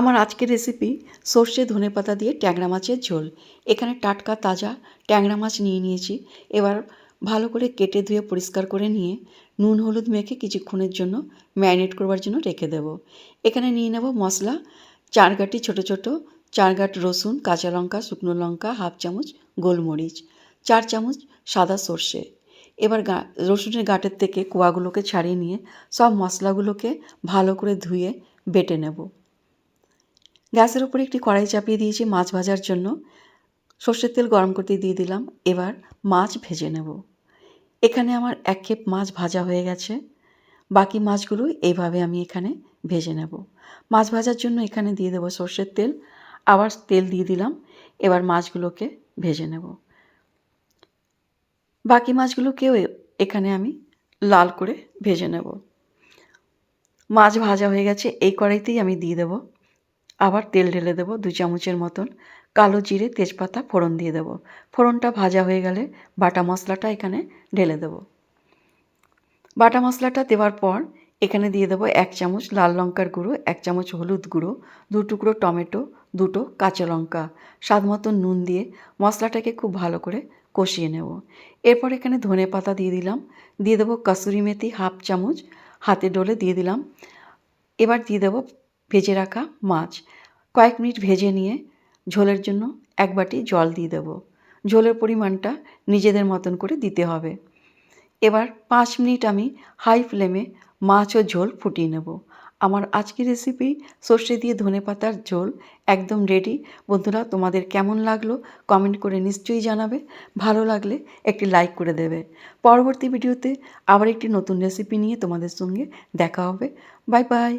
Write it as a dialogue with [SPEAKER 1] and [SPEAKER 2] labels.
[SPEAKER 1] আমার আজকের রেসিপি সর্ষে ধনেপাতা দিয়ে ট্যাংরা মাছের ঝোল। এখানে টাটকা তাজা ট্যাংরা মাছ নিয়ে নিয়েছি। এবার ভালো করে কেটে ধুয়ে পরিষ্কার করে নিয়ে নুন, হলুদ মেখে কিছুক্ষণের জন্য ম্যারিনেট করবার জন্য রেখে দেব। এখানে নিয়ে নেব মশলা, চার গাঁটি ছোটো ছোটো, চার গাঁট রসুন, কাঁচা লঙ্কা, শুকনো লঙ্কা, হাফ চামচ গোলমরিচ, চার চামচ সাদা সর্ষে। এবার গা, রসুনের গাঁটের থেকে কোয়াগুলোকে ছাড়িয়ে নিয়ে সব মশলাগুলোকে ভালো করে ধুয়ে বেটে নেব। গ্যাসের উপরে একটি কড়াই চাপিয়ে দিয়েছি মাছ ভাজার জন্য। সর্ষের তেল গরম করতে দিয়ে দিলাম। এবার মাছ ভেজে নেব। এখানে আমার এক খেপ মাছ ভাজা হয়ে গেছে। বাকি মাছগুলো এইভাবে আমি এখানে ভেজে নেব। মাছ ভাজার জন্য এখানে দিয়ে দেবো সর্ষের তেল। আবার তেল দিয়ে দিলাম। এবার মাছগুলোকে ভেজে নেব। বাকি মাছগুলোকেও এখানে আমি লাল করে ভেজে নেব। মাছ ভাজা হয়ে গেছে। এই কড়াইতেই আমি দিয়ে দেবো আবার তেল ঢেলে দেবো দু চামচের মতন। কালো জিরে, তেজপাতা, ফোড়ন দিয়ে দেবো। ফোড়নটা ভাজা হয়ে গেলে বাটা মশলাটা এখানে ঢেলে দেবো। বাটা মশলাটা দেওয়ার পর এখানে দিয়ে দেবো এক চামচ লাল লঙ্কার গুঁড়ো, এক চামচ হলুদ গুঁড়ো, দু টুকরো টমেটো, দুটো কাঁচা লঙ্কা। স্বাদ মতন নুন দিয়ে মশলাটাকে খুব ভালো করে কষিয়ে নেব। এরপর এখানে ধনে পাতা দিয়ে দিলাম। দিয়ে দেবো কাসুরি মেথি হাফ চামচ। হাতে ডলে দিয়ে দিলাম। এবার দিয়ে দেবো ভেজে রাখা মাছ। কয়েক মিনিট ভেজে নিয়ে ঝোলের জন্য এক বাটি জল দিয়ে দেবো। ঝোলের পরিমাণটা নিজেদের মতন করে দিতে হবে। এবার পাঁচ মিনিট আমি হাই ফ্লেমে মাছ ও ঝোল ফুটিয়ে নেব। আমার আজকের রেসিপি সর্ষে দিয়ে ধনে পাতার ঝোল একদম রেডি বন্ধুরা, তোমাদের কেমন লাগল কমেন্ট করে নিশ্চয়ই জানাবে। ভালো লাগলে একটি লাইক করে দেবে। পরবর্তী ভিডিওতে আবার একটি নতুন রেসিপি নিয়ে তোমাদের সঙ্গে দেখা হবে। Bye bye